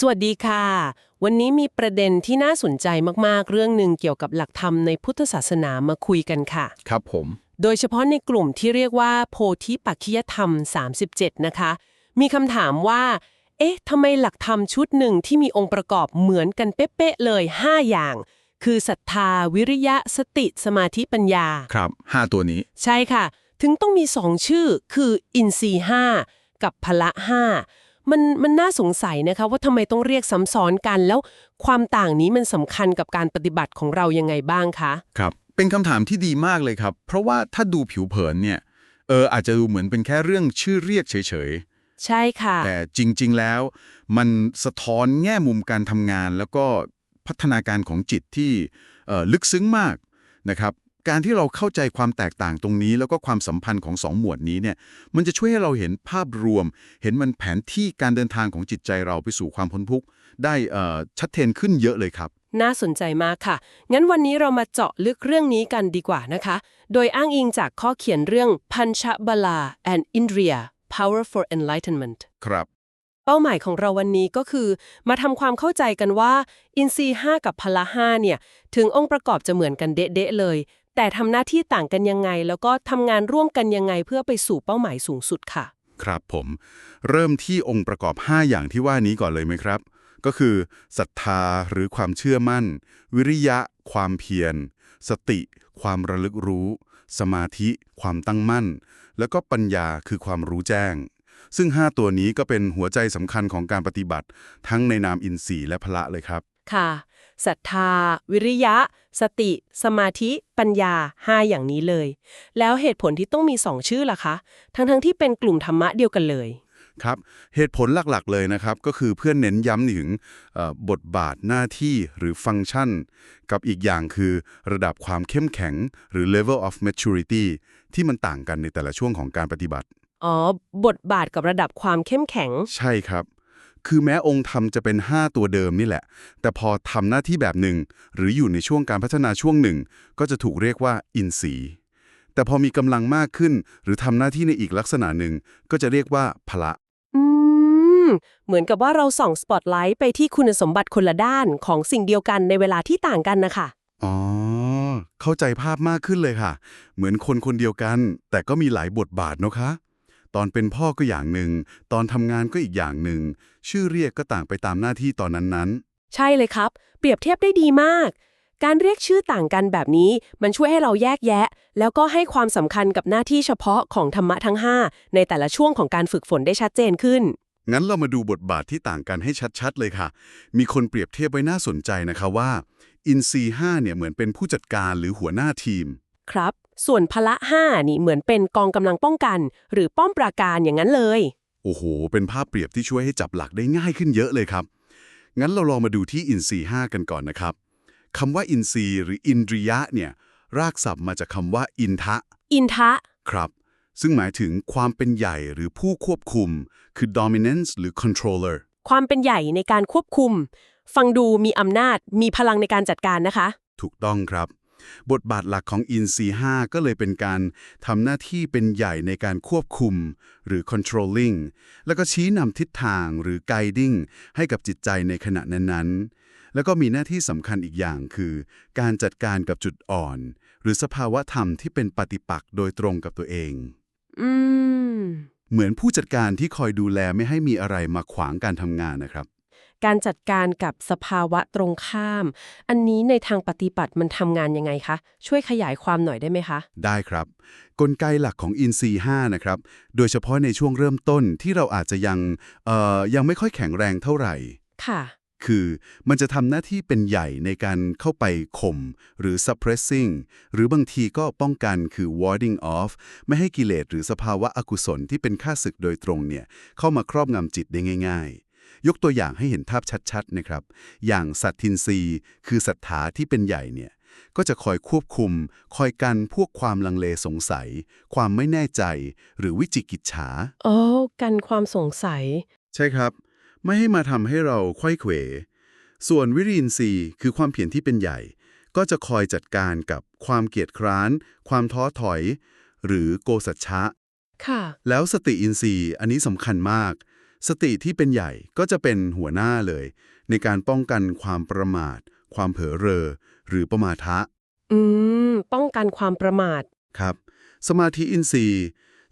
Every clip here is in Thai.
สวัสดีค่ะ วันนี้มีประเด็นที่น่าสนใจมากๆ เรื่องหนึ่งเกี่ยวกับหลักธรรมในพุทธศาสนามาคุยกันค่ะ ครับผม โดยเฉพาะในกลุ่มที่เรียกว่า โพธิปักขิยธรรม 37 นะคะ มีคำถามว่า เอ๊ะทำไมหลักธรรมชุดหนึ่งที่มีองค์ประกอบเหมือนกันเป๊ะๆเลย 5 อย่าง คือศรัทธา วิริยะ สติ สมาธิปัญญา ครับห้าตัวนี้ ใช่ค่ะ ถึงต้องมีสองชื่อ คืออินทรีห้ากับพละห้า มันมันน่าสงสัยนะคะว่าทำไมต้องเรียกซ้ำซ้อนกัน แล้วความต่างนี้มันสำคัญกับการปฏิบัติของเรายังไงบ้างคะ ครับ เป็นคำถามที่ดีมากเลยครับ เพราะว่าถ้าดูผิวเผินเนี่ยเอออาจจะดูเหมือนเป็นแค่เรื่องชื่อเรียกเฉยใช่ค่ะ ๆ แต่จริง ๆ แล้ว มันสะท้อนแง่มุมการทำงาน แล้วก็พัฒนาการของจิตที่เอ่อลึกซึ้งมากนะครับ การที่เราเข้าใจความแตกต่างตรงนี้ แล้วก็ความสัมพันธ์ของสองหมวดนี้เนี่ยมันจะช่วยให้เราเห็นภาพรวม เห็นมันแผนที่การเดินทางของจิตใจเราไปสู่ความพ้นทุกข์ได้เอ่อชัดเจนขึ้นเยอะเลยครับ น่าสนใจมากค่ะ งั้นวันนี้เรามาเจาะลึกเรื่องนี้กันดีกว่านะคะ โดยอ้างอิงจากข้อเขียนเรื่องพัญชบาลา and Indriya Power for Enlightenment ครับเป้าหมายของเราวันนี้ก็คือ มาทำความเข้าใจกันว่า อินทรีย์5กับพละ5เนี่ย ถึงองค์ประกอบจะเหมือนกันเด๊ะๆเลย แต่ทำหน้าที่ต่างกันยังไง แล้วก็ทำงานร่วมกันยังไงเพื่อไปสู่เป้าหมายสูงสุดค่ะ ครับผม เริ่มที่องค์ประกอบ 5 อย่างที่ว่านี้ก่อนเลยไหมครับ ก็คือศรัทธาหรือความเชื่อมั่น วิริยะ ความเพียร สติ ความระลึกรู้ สมาธิ ความตั้งมั่น แล้วก็ปัญญาคือความรู้แจ้งซึ่ง 5 ตัวนี้ก็เป็นหัวใจสำคัญของการปฏิบัติ ทั้งในนามอินทรีย์และพละเลยครับ ค่ะศรัทธา วิริยะ สติ สมาธิ ปัญญา 5 อย่างนี้เลย แล้วเหตุผลที่ต้องมี 2 ชื่อล่ะคะ ทั้งๆที่เป็นกลุ่มธรรมะเดียวกันเลย ครับ เหตุผลหลักๆเลยนะครับ ก็คือเพื่อนเน้นย้ำถึงเอ่อบทบาทหน้าที่หรือฟังก์ชัน กับอีกอย่างคือระดับความเข้มแข็ง หรือ level of maturity ที่มันต่างกันในแต่ละช่วงของการปฏิบัติ อ๋อ บทบาทกับระดับความเข้มแข็ง ใช่ครับ คือแม้องค์ธรรมจะเป็น 5 ตัวเดิมนี่แหละ แต่พอทำหน้าที่แบบหนึ่ง หรืออยู่ในช่วงการพัฒนาช่วงหนึ่ง ก็จะถูกเรียกว่าอินทรีย์แต่พอมีกำลังมากขึ้น หรือทำหน้าที่ในอีกลักษณะหนึ่ง ก็จะเรียกว่าพละอืมเหมือนกับว่าเราส่องสปอตไลท์ไปที่คุณสมบัติคนละด้านของสิ่งเดียวกันในเวลาที่ต่างกันนะคะอ๋อ เข้าใจภาพมากขึ้นเลยค่ะ เหมือนคนคนเดียวกัน แต่ก็มีหลายบทบาทเนอะคะ ตอนเป็นพ่อก็อย่างหนึ่ง ตอนทำงานก็อีกอย่างหนึ่ง ชื่อเรียกก็ต่างไปตามหน้าที่ตอนนั้นใช่เลยครับ เปรียบเทียบได้ดีมาก การเรียกชื่อต่างกันแบบนี้ มันช่วยให้เราแยกแยะ แล้วก็ให้ความสำคัญกับหน้าที่เฉพาะของธรรมะทั้ง 5 ในแต่ละช่วงของการฝึกฝนได้ชัดเจนขึ้นๆงั้นเรามาดูบทบาทที่ต่างกันให้ชัดๆ เลยค่ะ มีคนเปรียบเทียบไว้น่าสนใจนะคะว่า อินซี5เนี่ยเหมือนเป็นผู้จัดการหรือหัวหน้าทีม ครับ ส่วนพละ5นี่เหมือนเป็นกองกำลังป้องกัน หรือป้อมปราการอย่างนั้นเลย โอ้โห เป็นภาพเปรียบที่ช่วยให้จับหลักได้ง่ายขึ้นเยอะเลยครับ งั้นเราลองมาดูที่อินทรีย์5กันก่อนนะครับคำว่าอินทรีย์หรืออินทรียะเนี่ยรากศัพท์มาจากคำว่า อินทะ อินทะ ครับ ซึ่งหมายถึงความเป็นใหญ่หรือผู้ควบคุม คือ dominance หรือ controller ความเป็นใหญ่ในการควบคุม ฟังดูมีอำนาจ มีพลังในการจัดการนะคะ ถูกต้องครับ บทบาทหลักของอินซี5ก็เลยเป็นการทำหน้าที่เป็นใหญ่ในการควบคุม หรือ controlling แล้วก็ชี้นำทิศทางหรือ guiding ให้กับจิตใจในขณะนั้นๆ แล้วก็มีหน้าที่สำคัญอีกอย่างคือ การจัดการกับจุดอ่อน หรือสภาวะธรรมที่เป็นปฏิปักษ์โดยตรงกับตัวเอง อืม เหมือนผู้จัดการที่คอยดูแลไม่ให้มีอะไรมาขวางการทำงานนะครับ การจัดการกับสภาวะตรงข้าม อันนี้ในทางปฏิบัติมันทำงานยังไงคะ ช่วยขยายความหน่อยได้ไหมคะ ได้ครับ กลไกหลักของ i n c 5นะครับ โดยเฉพาะในช่วงเริ่มต้นที่เราอาจจะยังเอ่อยังไม่ค่อยแข็งแรงเท่าไหร่ ค่ะคือมันจะทำหน้าที่เป็นใหญ่ในการเข้าไปข่มหรือ suppressing หรือบางทีก็ป้องกันคือ warding off ไม่ให้กิเลสหรือสภาวะอกุศลที่เป็นค่าศึกโดยตรงเนี่ยเข้ามาครอบงำจิตได้ง่ายๆ ยกตัวอย่างให้เห็นภาพชัดๆนะครับ อย่างสัตทินรีคือศรัทธาที่เป็นใหญ่เนี่ย ก็จะคอยควบคุม คอยกันพวกความลังเลสงสัย ความไม่แน่ใจ หรือวิจิกิจฉาอ๋อกันความสงสัย ใช่ครับ ไม่ให้มาทำให้เราควยเขว ส่วนวิริยินทรีย์คือความเพียรที่เป็นใหญ่ ก็จะคอยจัดการกับความเกียจคร้าน ความท้อถอย หรือโกสัจฉะค่ะ แล้วสติอินทรีย์อันนี้สำคัญมาก สติที่เป็นใหญ่ก็จะเป็นหัวหน้าเลย ในการป้องกันความประมาท ความเผลอเรอ หรือประมาทะ อืม ป้องกันความประมาท ครับ สมาธิอินทรีย์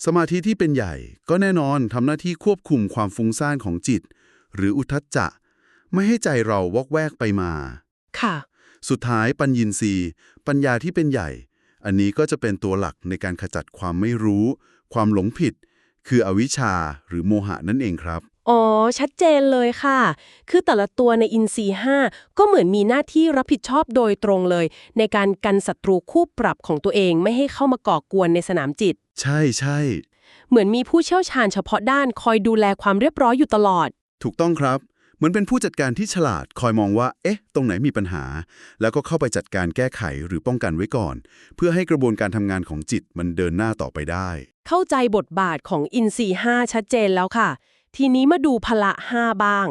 สมาธิที่เป็นใหญ่ ก็แน่นอนทำหน้าที่ควบคุมความฟุ้งซ่านของจิต หรืออุทธัจจะ ไม่ให้ใจเราวอกแวกไปมา ค่ะ สุดท้ายปัญญินทรีย์ ปัญญาที่เป็นใหญ่ อันนี้ก็จะเป็นตัวหลักในการขจัดความไม่รู้ ความหลงผิด คืออวิชชาหรือโมหะนั่นเองครับ อ๋อ ชัดเจนเลยค่ะ คือแต่ละตัวในอินซีห้าก็เหมือนมีหน้าที่รับผิดชอบโดยตรงเลย ในการกันศัตรูคู่ปรับของตัวเองไม่ให้เข้ามาก่อกวนในสนามจิต ใช่ใช่เหมือนมีผู้เชี่ยวชาญเฉพาะด้านคอยดูแลความเรียบร้อยอยู่ตลอด ถูกต้องครับ เหมือนเป็นผู้จัดการที่ฉลาดคอยมองว่า เอ๊ะ ตรงไหนมีปัญหา แล้วก็เข้าไปจัดการแก้ไขหรือป้องกันไว้ก่อน เพื่อให้กระบวนการทำงานของจิตมันเดินหน้าต่อไปได้ เข้าใจบทบาทของอินซีห้าชัดเจนแล้วค่ะ ทีนี้มาดูพละห้าบ้าง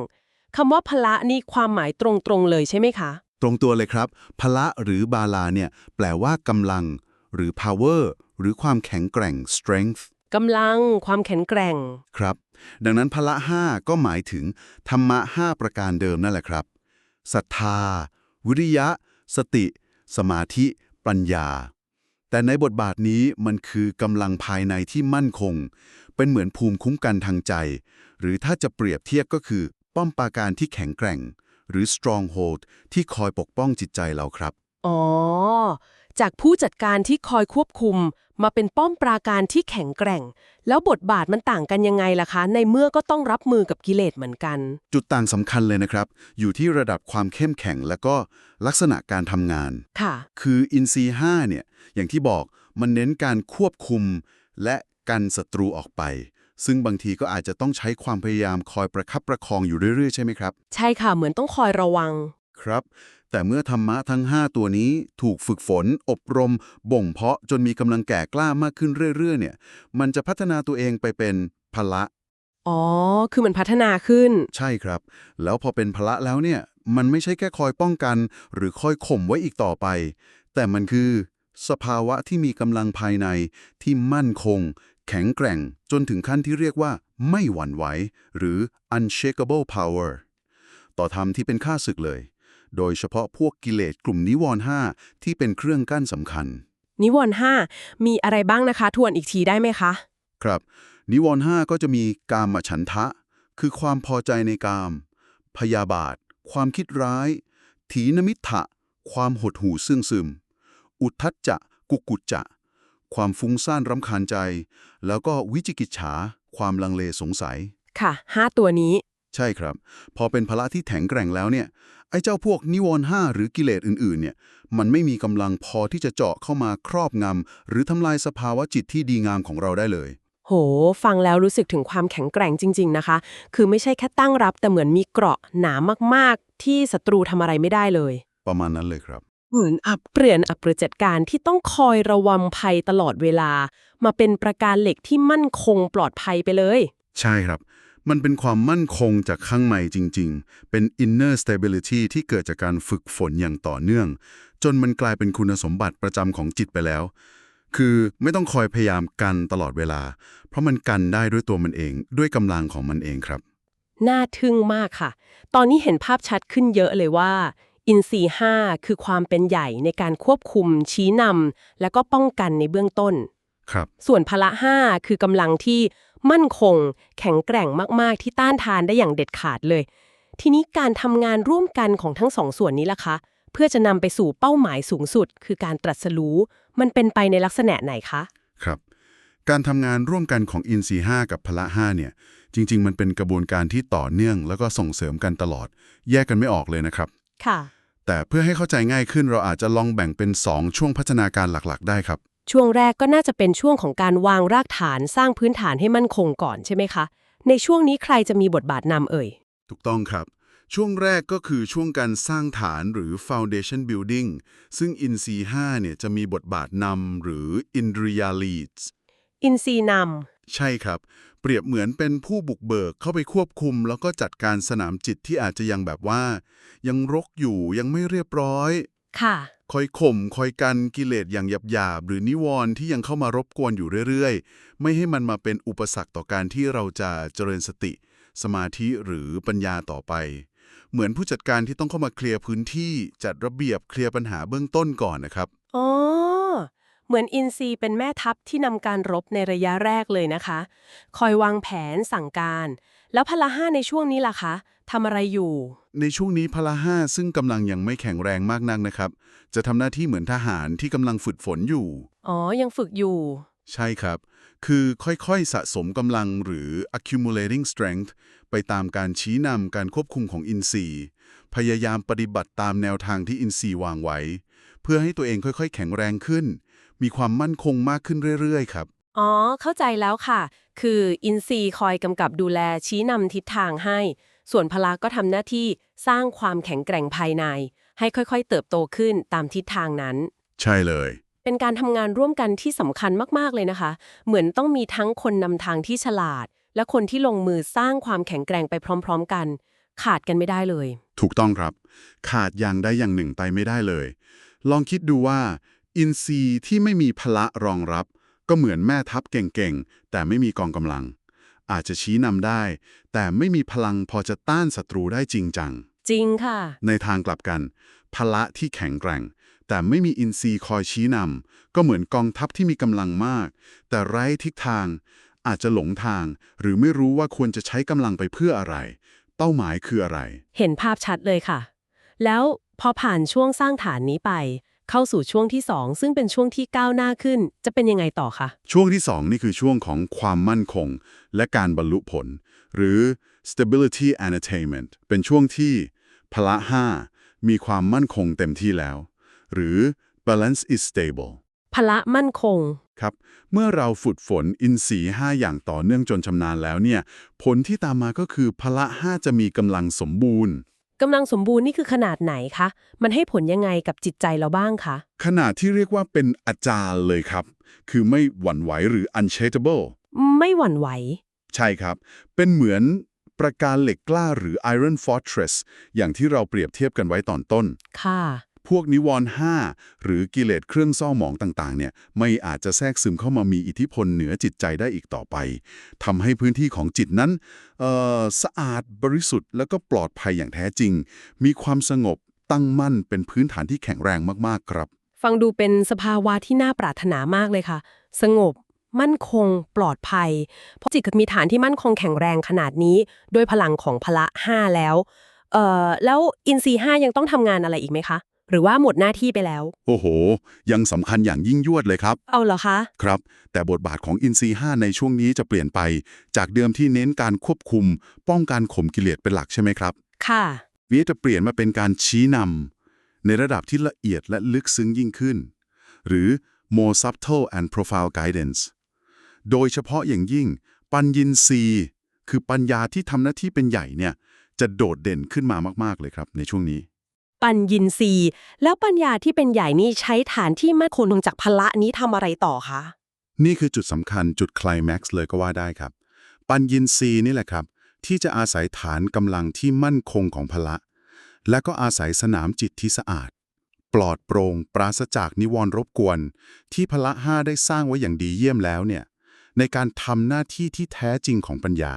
คำว่าพละนี่ความหมายตรงๆเลยใช่ไหมคะ ตรงตัวเลยครับ พละหรือบาลาเนี่ยแปลว่ากำลัง หรือ power หรือความแข็งแกร่ง strength กำลัง ความแข็งแกร่ง ครับ ดังนั้นพละห้าก็หมายถึง ธรรมะห้าประการเดิมนั่นแหละครับศรัทธา วิริยะ สติ สมาธิ ปัญญา แต่ในบทบาทนี้มันคือกำลังภายในที่มั่นคง เป็นเหมือนภูมิคุ้มกันทางใจ หรือถ้าจะเปรียบเทียบก็คือ ป้อมปราการที่แข็งแกร่ง หรือ stronghold ที่คอยปกป้องจิตใจเราครับ อ๋อ จากผู้จัดการที่คอยควบคุม มาเป็นป้อมปราการที่แข็งแกร่ง แล้วบทบาทมันต่างกันยังไงล่ะคะ ในเมื่อก็ต้องรับมือกับกิเลสเหมือนกัน จุดต่างสำคัญเลยนะครับ อยู่ที่ระดับความเข้มแข็งและก็ลักษณะการทำงาน ค่ะ คืออินซี5เนี่ยอย่างที่บอกมันเน้นการควบคุม และกันศัตรูออกไป ซึ่งบางทีก็อาจจะต้องใช้ความพยายามคอยประคับประคองอยู่เรื่อยๆ ใช่ไหมครับ ใช่ค่ะ เหมือนต้องคอยระวัง ครับ แต่เมื่อธรรมะทั้ง 5 ตัวนี้ถูกฝึกฝน อบรม บ่งเพาะจนมีกำลังแก่กล้ามากขึ้นเรื่อยๆ เนี่ย มันจะพัฒนาตัวเองไปเป็นพละ อ๋อ คือมันพัฒนาขึ้น ใช่ครับ แล้วพอเป็นพละแล้วเนี่ย มันไม่ใช่แค่คอยป้องกัน หรือคอยข่มไว้อีกต่อไป แต่มันคือ สภาวะที่มีกำลังภายในที่มั่นคง แข็งแกร่ง จนถึงขั้นที่เรียกว่า ไม่หวั่นไหว หรือ unshakable power ต่อธรรมที่เป็นค่าศึกเลย โดยเฉพาะพวกกิเลสกลุ่มนิวรณ์ห้าที่เป็นเครื่องกั้นสำคัญ นิวรณ์ห้ามีอะไรบ้างนะคะ ทวนอีกทีได้ไหมคะ ครับ นิวรณ์ห้าก็จะมีกามฉันทะ คือความพอใจในกาม พยาบาท ความคิดร้าย ถีนมิทธะความหดหู่ซึ่งซึม อุทธัจจะ กุกุจจะ ความฟุ้งซ่านรำคาญใจ แล้วก็วิจิกิจฉา ความลังเลสงสัย ค่ะห้าตัวนี้ ใช่ครับ พอเป็นพละที่แข็งแกร่งแล้วเนี่ย ไอ้เจ้าพวกนิวรณ์ห้าหรือกิเลสอื่นๆ เนี่ย มันไม่มีกำลังพอที่จะเจาะเข้ามาครอบงำหรือทำลายสภาวะจิตที่ดีงามของเราได้เลย โห ฟังแล้วรู้สึกถึงความแข็งแกร่งจริง ๆ นะคะ คือไม่ใช่แค่ตั้งรับแต่เหมือนมีเกราะหนามากๆ ที่ศัตรูทำอะไรไม่ได้เลย ประมาณนั้นเลยครับเหมือนอับเปลี่ยนอับประจัดการที่ต้องคอยระวังภัยตลอดเวลา มาเป็นประการเหล็กที่มั่นคงปลอดภัยไปเลย ใช่ครับ มันเป็นความมั่นคงจากข้างในจริง ๆ เป็น inner stability ที่เกิดจากการฝึกฝนอย่างต่อเนื่อง จนมันกลายเป็นคุณสมบัติประจำของจิตไปแล้ว คือไม่ต้องคอยพยายามกันตลอดเวลา เพราะมันกันได้ด้วยตัวมันเอง ด้วยกำลังของมันเองครับ น่าทึ่งมากค่ะ ตอนนี้เห็นภาพชัดขึ้นเยอะเลยว่าอินทรีย์ห้าคือความเป็นใหญ่ในการควบคุม ชี้นำและก็ป้องกันในเบื้องต้น ครับ ส่วนพละห้าคือกำลังที่ มั่นคง แข็งแกร่งมากๆ ที่ต้านทานได้อย่างเด็ดขาดเลย ทีนี้การทำงานร่วมกันของทั้งสองส่วนนี้ล่ะคะ เพื่อจะนำไปสู่เป้าหมายสูงสุด คือการตรัสรู้ มันเป็นไปในลักษณะไหนคะ ครับ การทำงานร่วมกันของอินทรีย์5กับพละ5เนี่ย จริง ๆ มันเป็นกระบวนการที่ต่อเนื่อง แล้วก็ส่งเสริมกันตลอด แยกกันไม่ออกเลยนะครับ ค่ะ แต่เพื่อให้เข้าใจง่ายขึ้นเราอาจจะลองแบ่งเป็น 2 ช่วงพัฒนาการหลักๆ ได้ครับ ช่วงแรกก็น่าจะเป็นช่วงของการวางรากฐานสร้างพื้นฐานให้มั่นคงก่อนใช่ไหมคะ ในช่วงนี้ใครจะมีบทบาทนำเอ่ย ถูกต้องครับ ช่วงแรกก็คือช่วงการสร้างฐานหรือ foundation building ซึ่ง in c 5เนี่ยจะมีบทบาทนำหรือ indriya leads อินทรีย์นใช่ครับ เปรียบเหมือนเป็นผู้บุกเบิกเข้าไปควบคุม แล้วก็จัดการสนามจิตที่อาจจะยังแบบว่า ยังรกอยู่ยังไม่เรียบร้อยำ ค่ะ คอยข่มคอยกันกิเลสอย่างหยาบๆหรือนิวรณ์ที่ยังเข้ามารบกวนอยู่เรื่อยๆ ไม่ให้มันมาเป็นอุปสรรคต่อการที่เราจะเจริญสติ สมาธิหรือปัญญาต่อไป เหมือนผู้จัดการที่ต้องเข้ามาเคลียร์พื้นที่จัดระเบียบเคลียร์ปัญหาเบื้องต้นก่อนนะครับ อ๋อ เหมือนอินซีย์เป็นแม่ทัพที่นำการรบในระยะแรกเลยนะคะ คอยวางแผนสั่งการ แล้วพละห้าในช่วงนี้ล่ะคะทำอะไรอยู่ ในช่วงนี้พละห้าซึ่งกำลังยังไม่แข็งแรงมากนักนะครับ จะทำหน้าที่เหมือนทหารที่กำลังฝึกฝนอยู่ อ๋อ ยังฝึกอยู่ ใช่ครับ คือค่อยๆสะสมกำลังหรือ accumulating strength ไปตามการชี้นำการควบคุมของอินทรีย์พยายามปฏิบัติตามแนวทางที่อินทรีย์วางไว้ เพื่อให้ตัวเองค่อยๆ แข็งแรงขึ้น มีความมั่นคงมากขึ้นเรื่อยๆ ครับ อ๋อ เข้าใจแล้วค่ะ คืออินซีย์คอยกำกับดูแลชี้นำทิศทางให้ ส่วนพละก็ทำหน้าที่สร้างความแข็งแกร่งภายใน ให้ค่อยๆ เติบโตขึ้นตามทิศทางนั้น ใช่เลย เป็นการทำงานร่วมกันที่สำคัญมากๆเลยนะคะ เหมือนต้องมีทั้งคนนำทางที่ฉลาด และคนที่ลงมือสร้างความแข็งแกร่งไปพร้อม ๆ กัน ขาดกันไม่ได้เลย ถูกต้องครับ ขาดอย่างใดอย่างหนึ่งไปไม่ได้เลย ลองคิดดูว่า อินทรีย์ที่ไม่มีพละรองรับ ก็เหมือนแม่ทัพเก่งๆ แต่ไม่มีกองกำลัง อาจจะชี้นำได้ แต่ไม่มีพลังพอจะต้านศัตรูได้จริงจัง จริงค่ะ ในทางกลับกัน พละที่แข็งแกร่ง แต่ไม่มีอินทรีย์คอยชี้นำก็เหมือนกองทัพที่มีกำลังมาก แต่ไร้ทิศทาง อาจจะหลงทาง หรือไม่รู้ว่าควรจะใช้กำลังไปเพื่ออะไร เป้าหมายคืออะไร เห็นภาพชัดเลยค่ะ แล้วพอผ่านช่วงสร้างฐานนี้ไป เข้าสู่ช่วงที่ 2 ซึ่งเป็นช่วงที่ก้าวหน้าขึ้น จะเป็นยังไงต่อคะ ช่วงที่ 2 นี่คือช่วงของความมั่นคง และการบรรลุผล หรือ stability and attainment เป็นช่วงที่พละ5มีความมั่นคงเต็มที่แล้ว หรือ balance is stable พละมั่นคงครับ เมื่อเราฝึกฝนอินทรีย์5อย่างต่อเนื่องจนชำนาญแล้วเนี่ย ผลที่ตามมาก็คือพละ5จะมีกำลังสมบูรณ์ กำลังสมบูรณ์นี่คือขนาดไหนคะ มันให้ผลยังไงกับจิตใจเราบ้างคะ ขนาดที่เรียกว่าเป็นอาจารย์เลยครับ คือไม่หวั่นไหวหรือ unshakable ไม่หวั่นไหว ใช่ครับ เป็นเหมือนประการเหล็กกล้าหรือ Iron Fortress อย่างที่เราเปรียบเทียบกันไว้ตอนต้น ค่ะ พวกนิวรณ์5หรือกิเลสเครื่องเศร้าหมองต่างๆเนี่ยไม่อาจจะแทรกซึมเข้ามามีอิทธิพลเหนือจิตใจได้อีกต่อไปทำให้พื้นที่ของจิตนั้นสะอาดบริสุทธิ์ แล้วก็ปลอดภัยอย่างแท้จริง มีความสงบตั้งมั่นเป็นพื้นฐานที่แข็งแรงมากๆครับ ฟังดูเป็นสภาวะที่น่าปรารถนามากเลยค่ะ สงบมั่นคง ปลอดภัย เพราะจิตมีฐานที่มั่นคงแข็งแรงขนาดนี้ ด้วยพลังของพละห้าแล้ว เอ่อ แล้วอินทรีห้ายังต้องทำงานอะไรอีกไหมคะ หรือว่าหมดหน้าที่ไปแล้ว โอ้โห ยังสำคัญอย่างยิ่งยวดเลยครับ เอาเหรอคะ ครับ แต่บทบาทของอินทรีย์5ในช่วงนี้จะเปลี่ยนไป จากเดิมที่เน้นการควบคุม ป้องกันข่มกิเลสเป็นหลักใช่ไหมครับ ค่ะวิจะเปลี่ยนมาเป็นการชี้นำในระดับที่ละเอียดและลึกซึ้งยิ่งขึ้น หรือ more subtle and profound guidance โดยเฉพาะอย่างยิ่ง ปัญญินทรีย์คือปัญญาที่ทำหน้าที่เป็นใหญ่เนี่ยจะโดดเด่นขึ้นมามาก ๆ เลยครับในช่วงนี้ ปัญญินทรีย์แล้วปัญญาที่เป็นใหญ่นี่ใช้ฐานที่มั่นคงจากพละนี้ทำอะไรต่อคะ นี่คือจุดสำคัญจุดไคลแม็กซ์เลยก็ว่าได้ครับ ปัญญินทรีย์นี่แหละครับ ที่จะอาศัยฐานกำลังที่มั่นคงของพละ และก็อาศัยสนามจิตที่สะอาด ปลอดโปร่งปราศจากนิวรณ์รบกวน ที่พละห้าได้สร้างไว้อย่างดีเยี่ยมแล้วเนี่ยในการทำหน้าที่ที่แท้จริงของปัญญา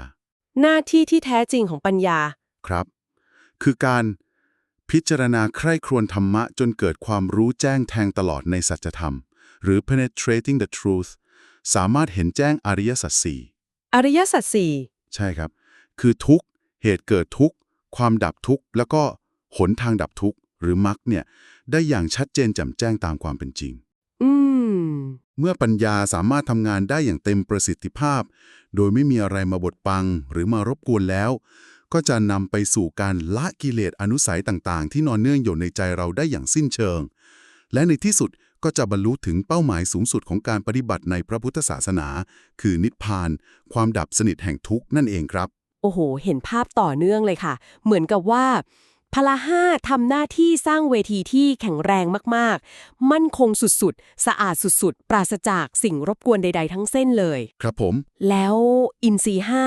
หน้าที่ที่แท้จริงของปัญญาครับ คือการ พิจารณาใคร่ครวญธรรมะจนเกิดความรู้แจ้งแทงตลอดในสัจธรรม หรือ penetrating the truth สามารถเห็นแจ้งอริยสัจสี่อริยสัจสี่ใช่ครับ คือทุกข์เหตุเกิดทุกข์ความดับทุกข์แล้วก็หนทางดับทุกข์หรือมรรคเนี่ย ได้อย่างชัดเจนแจ่มแจ้งตามความเป็นจริง อืม เมื่อปัญญาสามารถทำงานได้อย่างเต็มประสิทธิภาพ โดยไม่มีอะไรมาบดบังหรือมารบกวนแล้ว ก็จะนำไปสู่การละกิเลสอนุสัยต่างๆ ที่นอนเนื่องอยู่ในใจเราได้อย่างสิ้นเชิง และในที่สุดก็จะบรรลุถึงเป้าหมายสูงสุดของการปฏิบัติในพระพุทธศาสนา คือนิพพาน ความดับสนิทแห่งทุกข์นั่นเองครับ โอ้โห เห็นภาพต่อเนื่องเลยค่ะ เหมือนกับว่า พละห้าทำหน้าที่สร้างเวทีที่แข็งแรงมากๆ มั่นคงสุดๆ สะอาดสุดๆ ปราศจากสิ่งรบกวนใด ๆ ทั้งเส้นเลย ครับผม แล้วอินซีห้า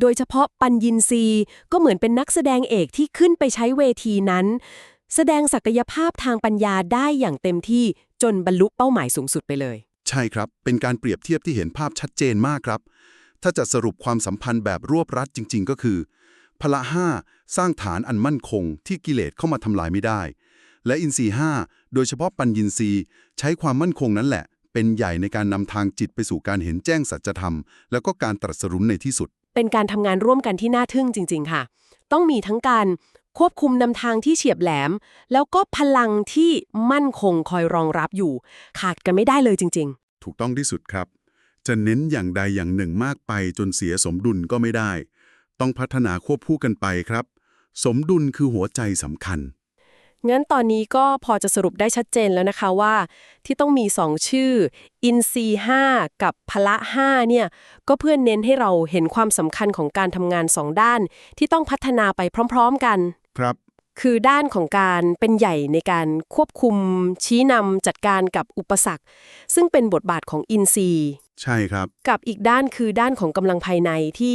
โดยเฉพาะปัญญินซีย์ก็เหมือนเป็นนักแสดงเอกที่ขึ้นไปใช้เวทีนั้น แสดงศักยภาพทางปัญญาได้อย่างเต็มที่จนบรรลุเป้าหมายสูงสุดไปเลย ใช่ครับ เป็นการเปรียบเทียบที่เห็นภาพชัดเจนมากครับ ถ้าจะสรุปความสัมพันธ์แบบรวบรัดจริง ๆ ก็คือ พละห้าสร้างฐานอันมั่นคงที่กิเลสเข้ามาทำลายไม่ได้ และอินทรีย์ห้าโดยเฉพาะปัญญินทรีย์ใช้ความมั่นคงนั้นแหละ เป็นใหญ่ในการนำทางจิตไปสู่การเห็นแจ้งสัจธรรม แล้วก็การตรัสรู้ในที่สุด เป็นการทำงานร่วมกันที่น่าทึ่งจริง ๆ ค่ะ ต้องมีทั้งการควบคุมนำทางที่เฉียบแหลม แล้วก็พลังที่มั่นคงคอยรองรับอยู่ ขาดกันไม่ได้เลยจริงถูกต้องที่สุดครับ จะเน้นอย่างใดอย่างหนึ่งมากไปจนเสียสมดุลก็ไม่ได้ ต้องพัฒนาควบคู่กันไปครับ สมดุลคือหัวใจสำคัญๆงั้นตอนนี้ก็พอจะสรุปได้ชัดเจนแล้วนะคะว่า ที่ต้องมี 2 ชื่อ อินซี5กับพละ5เนี่ย ก็เพื่อเน้นให้เราเห็นความสำคัญของการทำงาน 2 ด้าน ที่ต้องพัฒนาไปพร้อม ๆ กัน ครับ คือด้านของการเป็นใหญ่ในการควบคุมชี้นำจัดการกับอุปสรรค ซึ่งเป็นบทบาทของอินทรีย์ ใช่ครับ กับอีกด้านคือด้านของกำลังภายในที่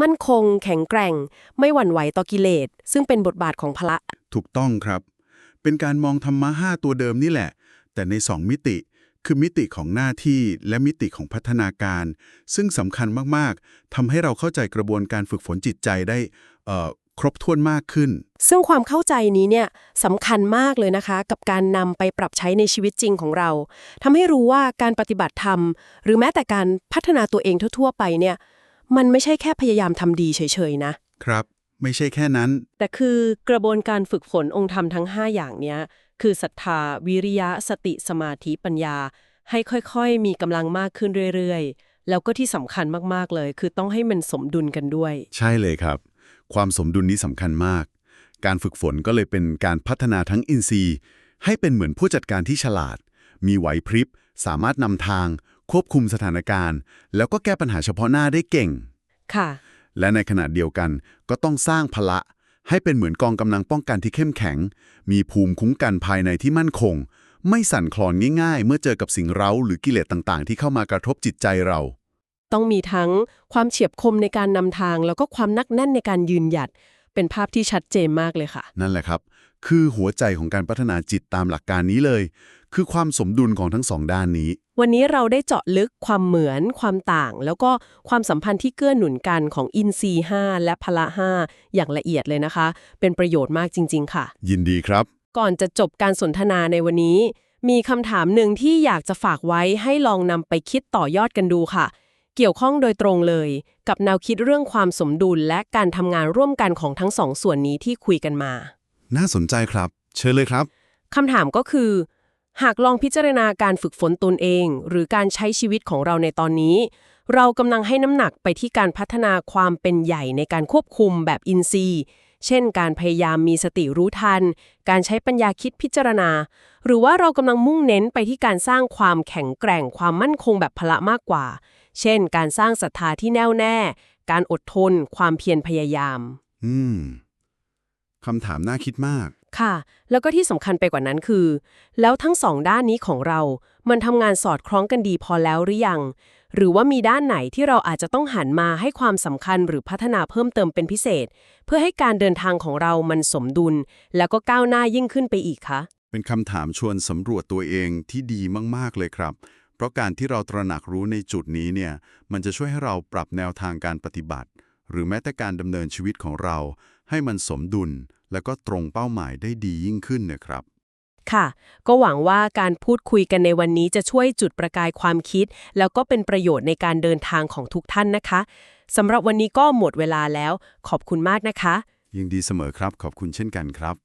มั่นคงแข็งแกร่ง ไม่หวั่นไหวต่อกิเลส ซึ่งเป็นบทบาทของพละถูกต้องครับ เป็นการมองธรรมะห้าตัวเดิมนี่แหละ แต่ในสองมิติคือมิติของหน้าที่และมิติของพัฒนาการ ซึ่งสำคัญมาก ๆทำให้เราเข้าใจกระบวนการฝึกฝนจิตใจได้เอ่อ ครบถ้วนมากขึ้น ซึ่งความเข้าใจนี้เนี่ยสำคัญมากเลยนะคะ กับการนำไปปรับใช้ในชีวิตจริงของเราทำให้รู้ว่าการปฏิบัติธรรม หรือแม้แต่การพัฒนาตัวเองทั่วๆ ไปเนี่ยมันไม่ใช่แค่พยายามทำดีเฉยๆ นะ ครับ ไม่ใช่แค่นั้น แต่คือกระบวนการฝึกฝนองค์ธรรมทั้ง 5 อย่างเนี้ยคือศรัทธา วิริยะ สติสมาธิปัญญา ให้ค่อยๆ มีกำลังมากขึ้นเรื่อยๆ แล้วก็ที่สำคัญมากๆเลย คือต้องให้มันสมดุลกันด้วย ใช่เลยครับ ความสมดุลนี้สำคัญมาก การฝึกฝนก็เลยเป็นการพัฒนาทั้งอินทรีย์ ให้เป็นเหมือนผู้จัดการที่ฉลาด มีไหวพริบ สามารถนำทาง ควบคุมสถานการณ์ แล้วก็แก้ปัญหาเฉพาะหน้าได้เก่ง ค่ะ และในขณะเดียวกันก็ต้องสร้างพละ ให้เป็นเหมือนกองกำลังป้องกันที่เข้มแข็ง มีภูมิคุ้มกันภายในที่มั่นคง ไม่สั่นคลอนง่าย ๆ เมื่อเจอกับสิ่งเร้าหรือกิเลสต่างๆ ที่เข้ามากระทบจิตใจเรา ต้องมีทั้งความเฉียบคมในการนำทาง แล้วก็ความนักแน่นในการยืนหยัด เป็นภาพที่ชัดเจนมากเลยค่ะ นั่นแหละครับ คือหัวใจของการพัฒนาจิตตามหลักการนี้เลย คือความสมดุลของทั้งสองด้านนี้ วันนี้เราได้เจาะลึกความเหมือน ความต่าง แล้วก็ความสัมพันธ์ที่เกื้อหนุนกันของอินทรีย์5และพละ5อย่างละเอียดเลยนะคะ เป็นประโยชน์มากจริง ๆ ค่ะ ยินดีครับ ก่อนจะจบการสนทนาในวันนี้มีคำถามหนึ่งที่อยากจะฝากไว้ให้ลองนำไปคิดต่อยอดกันดูค่ะ เกี่ยวข้องโดยตรงเลย กับแนวคิดเรื่องความสมดุลและการทำงานร่วมกันของทั้งสองส่วนนี้ที่คุยกันมา น่าสนใจครับ เชิญเลยครับคำถามก็คือ หากลองพิจารณาการฝึกฝนตนเอง หรือการใช้ชีวิตของเราในตอนนี้ เรากำลังให้น้ำหนักไปที่การพัฒนาความเป็นใหญ่ในการควบคุมแบบอินทรีย์ เช่น การพยายามมีสติรู้ทัน การใช้ปัญญาคิดพิจารณา หรือว่าเรากำลังมุ่งเน้นไปที่การสร้างความแข็งแกร่งความมั่นคงแบบพละมากกว่า เช่น การสร้างศรัทธาที่แน่วแน่ การอดทน ความเพียรพยายาม อืมคำถามน่าคิดมาก ค่ะ แล้วก็ที่สำคัญไปกว่านั้นคือ แล้วทั้งสองด้านนี้ของเรา มันทำงานสอดคล้องกันดีพอแล้วหรือยัง หรือว่ามีด้านไหนที่เราอาจจะต้องหันมาให้ความสำคัญหรือพัฒนาเพิ่มเติมเป็นพิเศษ เพื่อให้การเดินทางของเรามันสมดุล แล้วก็ก้าวหน้ายิ่งขึ้นไปอีกคะ เป็นคำถามชวนสำรวจตัวเองที่ดีมาก ๆ เลยครับ เพราะการที่เราตระหนักรู้ในจุดนี้เนี่ยมันจะช่วยให้เราปรับแนวทางการปฏิบัติ หรือแม้แต่การดำเนินชีวิตของเรา ให้มันสมดุล และก็ตรงเป้าหมายได้ดียิ่งขึ้นนะครับ ค่ะ ก็หวังว่าการพูดคุยกันในวันนี้จะช่วยจุดประกายความคิด แล้วก็เป็นประโยชน์ในการเดินทางของทุกท่านนะคะสำหรับวันนี้ก็หมดเวลาแล้ว ขอบคุณมากนะคะ ยินดีเสมอครับ ขอบคุณเช่นกันครับ